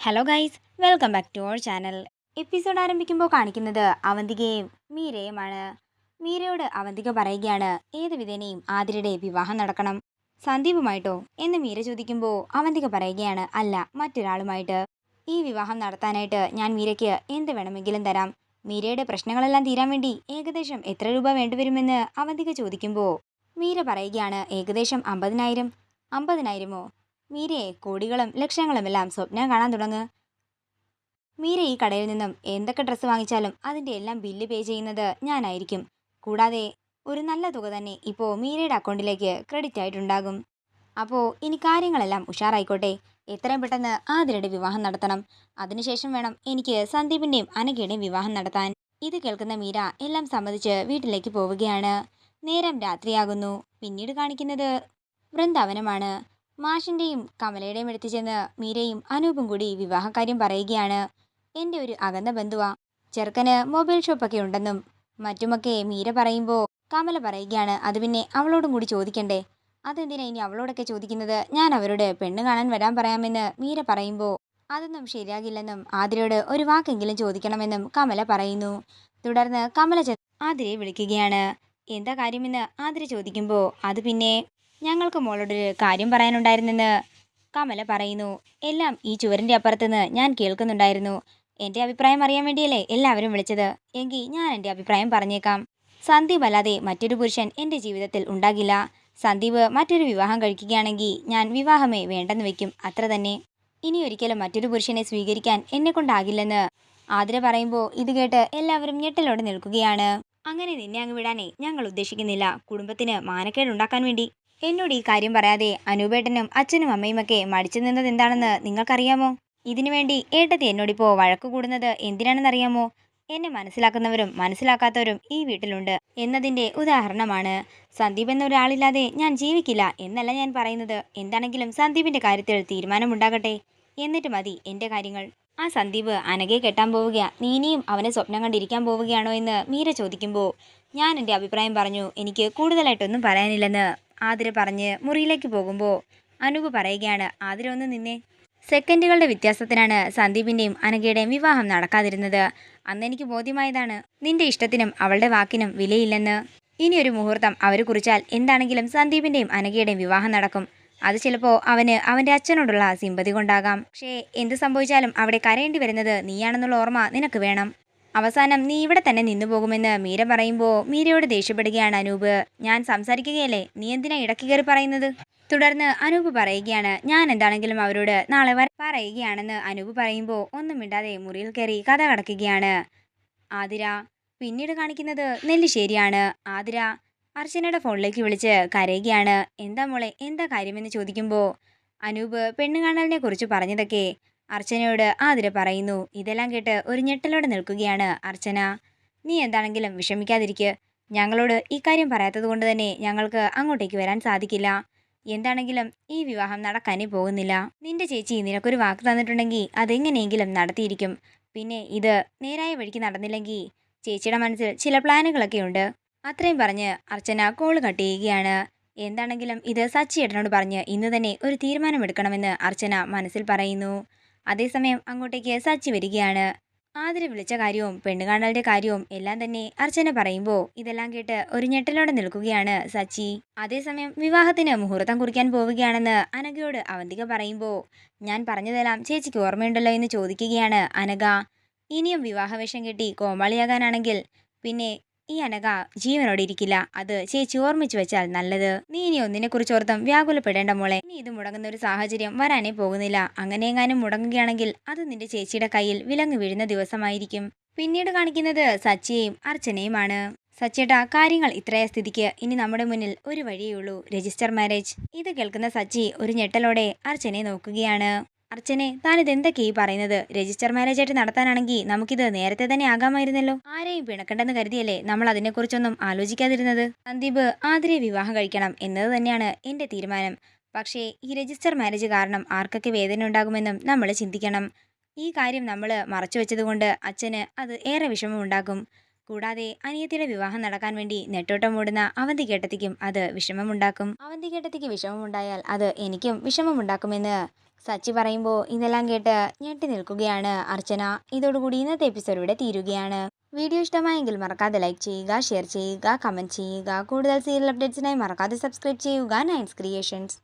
Hello guys welcome back to our channel episode ആരംഭിക്കുമ്പോൾ കാണിക്കുന്നത് അവന്തികയും മീരയുമാണ്. മീരയോട് അവന്തിക പറയുകയാണ് ഏത് വിധേനയും ആതിരയുടെ വിവാഹം നടക്കണം. സന്ദീപുമായിട്ടോ? എന്ന് മീര ചോദിക്കുമ്പോൾ അവന്തിക പറയുകയാണ് അല്ല മറ്റൊരാളുമായിട്ട്. ഈ വിവാഹം നടത്താനായിട്ട് ഞാൻ മീരയ്ക്ക് എന്ത് വേണമെങ്കിലും തരാം. മീരയുടെ പ്രശ്നങ്ങളെല്ലാം തീരാൻ വേണ്ടി ഏകദേശം എത്ര രൂപ വേണ്ടിവരുമെന്ന് അവന്തിക ചോദിക്കുമ്പോൾ മീര പറയുകയാണ് ഏകദേശം അമ്പതിനായിരം. അമ്പതിനായിരമോ? മീരയെ കോടികളും ലക്ഷങ്ങളുമെല്ലാം സ്വപ്നം കാണാൻ തുടങ്ങ്. മീര ഈ കടയിൽ നിന്നും എന്തൊക്കെ ഡ്രസ്സ് വാങ്ങിച്ചാലും അതിന്റെ എല്ലാം ബില്ല് പേ ചെയ്യുന്നത് ഞാനായിരിക്കും. കൂടാതെ ഒരു നല്ല തുക തന്നെ ഇപ്പോൾ മീരയുടെ അക്കൗണ്ടിലേക്ക് ക്രെഡിറ്റ് ആയിട്ടുണ്ടാകും. അപ്പോൾ ഇനി കാര്യങ്ങളെല്ലാം ഉഷാറായിക്കോട്ടെ. എത്രയും പെട്ടെന്ന് ആതിരയുടെ വിവാഹം നടത്തണം. അതിനുശേഷം വേണം എനിക്ക് സന്ദീപിന്റെയും അനഘയുടെയും വിവാഹം നടത്താൻ. ഇത് കേൾക്കുന്ന മീര എല്ലാം സമ്മതിച്ച് വീട്ടിലേക്ക് പോവുകയാണ്. നേരം രാത്രിയാകുന്നു. പിന്നീട് കാണിക്കുന്നത് വൃന്ദാവനമാണ്. മാഷിന്റെയും കമലയുടെയും അടുത്ത് ചെന്ന് മീരയും അനൂപും കൂടി വിവാഹകാര്യം പറയുകയാണ്. എന്റെ ഒരു അകന്ന ബന്ധുവാ. ചെറുക്കന് മൊബൈൽ ഷോപ്പൊക്കെ ഉണ്ടെന്നും മറ്റുമൊക്കെ മീര പറയുമ്പോൾ കമല പറയുകയാണ്. അത് പിന്നെ അവളോടും കൂടി ചോദിക്കണ്ടേ? അതെന്തിനാ ഇനി അവളോടൊക്കെ ചോദിക്കുന്നത്? ഞാൻ അവരോട് പെണ്ണ് കാണാൻ വരാൻ പറയാമെന്ന് മീര പറയുമ്പോൾ അതൊന്നും ശരിയാകില്ലെന്നും ആതിരയോട് ഒരു വാക്കെങ്കിലും ചോദിക്കണമെന്നും കമല പറയുന്നു. തുടർന്ന് കമല ആതിരയെ വിളിക്കുകയാണ്. എന്താ കാര്യമെന്ന് ആതിര ചോദിക്കുമ്പോൾ അത് പിന്നെ ഞങ്ങൾക്ക് മോളോടൊരു കാര്യം പറയാനുണ്ടായിരുന്നെന്ന് കമല പറയുന്നു. എല്ലാം ഈ ചുവരിന്റെ അപ്പുറത്തുനിന്ന് ഞാൻ കേൾക്കുന്നുണ്ടായിരുന്നു. എന്റെ അഭിപ്രായം അറിയാൻ വേണ്ടിയല്ലേ എല്ലാവരും വിളിച്ചത്? എങ്കിൽ ഞാൻ എന്റെ അഭിപ്രായം പറഞ്ഞേക്കാം. സന്ദീപ് അല്ലാതെ മറ്റൊരു പുരുഷൻ എന്റെ ജീവിതത്തിൽ ഉണ്ടാകില്ല. സന്ദീപ് മറ്റൊരു വിവാഹം കഴിക്കുകയാണെങ്കിൽ ഞാൻ വിവാഹമേ വേണ്ടെന്ന് വെക്കും അത്ര തന്നെ. ഇനി ഒരിക്കലും മറ്റൊരു പുരുഷനെ സ്വീകരിക്കാൻ എന്നെ കൊണ്ടാകില്ലെന്ന് ആതിര പറയുമ്പോൾ ഇത് കേട്ട് എല്ലാവരും ഞെട്ടലോടെ നിൽക്കുകയാണ്. അങ്ങനെ നിന്നെ അങ്ങ് വിടാനേ ഞങ്ങൾ ഉദ്ദേശിക്കുന്നില്ല. കുടുംബത്തിന് മാനക്കേട് ഉണ്ടാക്കാൻ വേണ്ടി. എന്നോട് ഈ കാര്യം പറയാതെ അനൂപേട്ടനും അച്ഛനും അമ്മയുമൊക്കെ മടിച്ചു നിന്നത് എന്താണെന്ന് നിങ്ങൾക്കറിയാമോ? ഇതിനുവേണ്ടി ഏട്ടത്തി എന്നോടിപ്പോൾ വഴക്കു കൂടുന്നത് എന്തിനാണെന്നറിയാമോ? എന്നെ മനസ്സിലാക്കുന്നവരും മനസ്സിലാക്കാത്തവരും ഈ വീട്ടിലുണ്ട് എന്നതിന്റെ ഉദാഹരണമാണ്. സന്ദീപ് എന്നൊരാളില്ലാതെ ഞാൻ ജീവിക്കില്ല എന്നല്ല ഞാൻ പറയുന്നത്. എന്താണെങ്കിലും സന്ദീപിന്റെ കാര്യത്തിൽ തീരുമാനമുണ്ടാകട്ടെ. എന്നിട്ട് മതി എന്റെ കാര്യങ്ങൾ. ആ സന്ദീപ് അനകെ കെട്ടാൻ പോവുക നീനിയും അവനെ സ്വപ്നം കണ്ടിരിക്കാൻ പോവുകയാണോ എന്ന് മീര ചോദിക്കുമ്പോൾ ഞാൻ എന്റെ അഭിപ്രായം പറഞ്ഞു. എനിക്ക് കൂടുതലായിട്ടൊന്നും പറയാനില്ലെന്ന് ആതിര പറഞ്ഞ് മുറിയിലേക്ക് പോകുമ്പോൾ അനൂപ് പറയുകയാണ് ആതിര ഒന്ന് നിന്നെ. സെക്കൻഡുകളുടെ വ്യത്യാസത്തിനാണ് സന്ദീപിന്റെയും അനഘയുടെയും വിവാഹം നടക്കാതിരുന്നത്. അന്ന് എനിക്ക് ബോധ്യമായതാണ് നിന്റെ ഇഷ്ടത്തിനും അവളുടെ വാക്കിനും വിലയില്ലെന്ന്. ഇനി ഒരു മുഹൂർത്തം അവർ കുറിച്ചാൽ എന്താണെങ്കിലും സന്ദീപിന്റെയും അനഘയുടെയും വിവാഹം നടക്കും. അത് ചിലപ്പോൾ അവന് അവന്റെ അച്ഛനോടുള്ള സിമ്പതി കൊണ്ടാകാം. പക്ഷേ എന്ത് സംഭവിച്ചാലും അവിടെ കരയേണ്ടി വരുന്നത് നീയാണെന്നുള്ള ഓർമ്മ നിനക്ക് വേണം. അവസാനം നീ ഇവിടെ തന്നെ നിന്നു പോകുമെന്ന് മീര പറയുമ്പോൾ മീരയോട് ദേഷ്യപ്പെടുകയാണ് അനൂപ്. ഞാൻ സംസാരിക്കുകയല്ലേ? നീ എന്തിനാ ഇടയ്ക്ക് കയറി പറയുന്നത്? തുടർന്ന് അനൂപ് പറയുകയാണ് ഞാൻ എന്താണെങ്കിലും അവരോട് നാളെ വരെ പറയുകയാണെന്ന് അനൂപ് പറയുമ്പോൾ ഒന്നും മിണ്ടാതെ മുറിയിൽ കയറി കഥ കടക്കുകയാണ്. ആതിര പിന്നീട് കാണിക്കുന്നത് നെല്ലിശ്ശേരിയാണ്. ആതിര അർച്ചനയുടെ ഫോണിലേക്ക് വിളിച്ച് കരയുകയാണ് എന്താ മോളെ എന്താ കാര്യമെന്ന് ചോദിക്കുമ്പോൾ അനൂപ് പെണ്ണ് കാണലിനെ കുറിച്ച് പറഞ്ഞതൊക്കെ അർച്ചനയോട് ആതിര പറയുന്നു. ഇതെല്ലാം കേട്ട് ഒരു ഞെട്ടലോടെ നിൽക്കുകയാണ് അർച്ചന. നീ എന്താണെങ്കിലും വിഷമിക്കാതിരിക്കുക ഞങ്ങളോട് ഇക്കാര്യം പറയാത്തത് കൊണ്ട് തന്നെ ഞങ്ങൾക്ക് അങ്ങോട്ടേക്ക് വരാൻ സാധിക്കില്ല. എന്താണെങ്കിലും ഈ വിവാഹം നടക്കാനേ പോകുന്നില്ല. നിന്റെ ചേച്ചി നിനക്കൊരു വാക്ക് തന്നിട്ടുണ്ടെങ്കിൽ അതെങ്ങനെയെങ്കിലും നടത്തിയിരിക്കും. പിന്നെ ഇത് നേരായ വഴിക്ക് നടന്നില്ലെങ്കിൽ ചേച്ചിയുടെ മനസ്സിൽ ചില പ്ലാനുകളൊക്കെ ഉണ്ട്. അത്രയും പറഞ്ഞ് അർച്ചന കോൾ കട്ട് ചെയ്യുകയാണ്. എന്താണെങ്കിലും ഇത് സച്ചി ഏട്ടനോട് പറഞ്ഞ് ഇന്ന് തന്നെ ഒരു തീരുമാനമെടുക്കണമെന്ന് അർച്ചന മനസ്സിൽ പറയുന്നു. അതേസമയം അങ്ങോട്ടേക്ക് സച്ചി വരികയാണ്. ആതിര വിളിച്ച കാര്യവും പെണ്ണുകാണലിന്റെ കാര്യവും എല്ലാം തന്നെ അർച്ചന പറയുമ്പോൾ ഇതെല്ലാം കേട്ട് ഒരു ഞെട്ടലോടെ നിൽക്കുകയാണ് സച്ചി. അതേസമയം വിവാഹത്തിന് മുഹൂർത്തം കുറിക്കാൻ പോവുകയാണെന്ന് അനഘയോട് അവന്തിക പറയുമ്പോൾ ഞാൻ പറഞ്ഞതെല്ലാം ചേച്ചിക്ക് ഓർമ്മയുണ്ടല്ലോ എന്ന് ചോദിക്കുകയാണ് അനഘ. ഇനിയും വിവാഹവേഷം കെട്ടി കോമാളിയാകാനാണെങ്കിൽ പിന്നെ ഈ അനഘ ജീവനോടെ ഇരിക്കില്ല. അത് ചേച്ചി ഓർമ്മിച്ചു വെച്ചാൽ നല്ലത്. നീ ഇനി ഒന്നിനെ കുറിച്ച് ഓർത്തും വ്യാകുലപ്പെടേണ്ട മോളെ. ഇനി ഇത് മുടങ്ങുന്ന ഒരു സാഹചര്യം വരാനേ പോകുന്നില്ല. അങ്ങനെയെങ്ങാനും മുടങ്ങുകയാണെങ്കിൽ അത് നിന്റെ ചേച്ചിയുടെ കയ്യിൽ വിലങ്ങ് വീഴുന്ന ദിവസമായിരിക്കും. പിന്നീട് കാണിക്കുന്നത് സച്ചിയെയും അർച്ചനയുമാണ്. സച്ചേട്ടാ കാര്യങ്ങൾ ഇത്രയ സ്ഥിതിക്ക് ഇനി നമ്മുടെ മുന്നിൽ ഒരു വഴിയേ ഉള്ളൂ. Register marriage. ഇത് കേൾക്കുന്ന സച്ചി ഒരു ഞെട്ടലോടെ അർച്ചനെ നോക്കുകയാണ്. അർച്ചനെ താനിത് എന്തൊക്കെ ഈ പറയുന്നത്? രജിസ്റ്റർ മാരേജ് ആയിട്ട് നടത്താനാണെങ്കിൽ നമുക്കിത് നേരത്തെ തന്നെ ആകാമായിരുന്നല്ലോ. ആരെയും പിണക്കണ്ടെന്ന് കരുതിയല്ലേ നമ്മൾ അതിനെക്കുറിച്ചൊന്നും ആലോചിക്കാതിരുന്നത്? സന്ദീപ് ആതിരെ വിവാഹം കഴിക്കണം എന്നത് തന്നെയാണ് എന്റെ തീരുമാനം. പക്ഷേ ഈ രജിസ്റ്റർ മാരേജ് കാരണം ആർക്കൊക്കെ വേദന ഉണ്ടാകുമെന്നും നമ്മൾ ചിന്തിക്കണം. ഈ കാര്യം നമ്മൾ മറച്ചു വെച്ചതുകൊണ്ട് അച്ഛന് അത് ഏറെ വിഷമമുണ്ടാകും. കൂടാതെ അനിയത്തിയുടെ വിവാഹം നടക്കാൻ വേണ്ടി നെട്ടോട്ടം ഓടുന്ന അവന്തി കേട്ടത്തിക്കും അത് വിഷമമുണ്ടാക്കും. അവന്തി കേട്ടത്തിക്ക് വിഷമമുണ്ടായാൽ അത് എനിക്കും വിഷമമുണ്ടാക്കുമെന്ന് സച്ചി പറയുമ്പോൾ ഇതെല്ലാം കേട്ട് ഞെട്ടി നിൽക്കുകയാണ് അർച്ചന. ഇതോടുകൂടി ഇന്നത്തെ എപ്പിസോഡ് ഇവിടെ തീരുകയാണ്. വീഡിയോ ഇഷ്ടമായെങ്കിൽ മറക്കാതെ ലൈക്ക് ചെയ്യുക ഷെയർ ചെയ്യുക കമന്റ് ചെയ്യുക. കൂടുതൽ സീരിയൽ അപ്ഡേറ്റ്സിനായി മറക്കാതെ സബ്സ്ക്രൈബ് ചെയ്യുക. Nines creations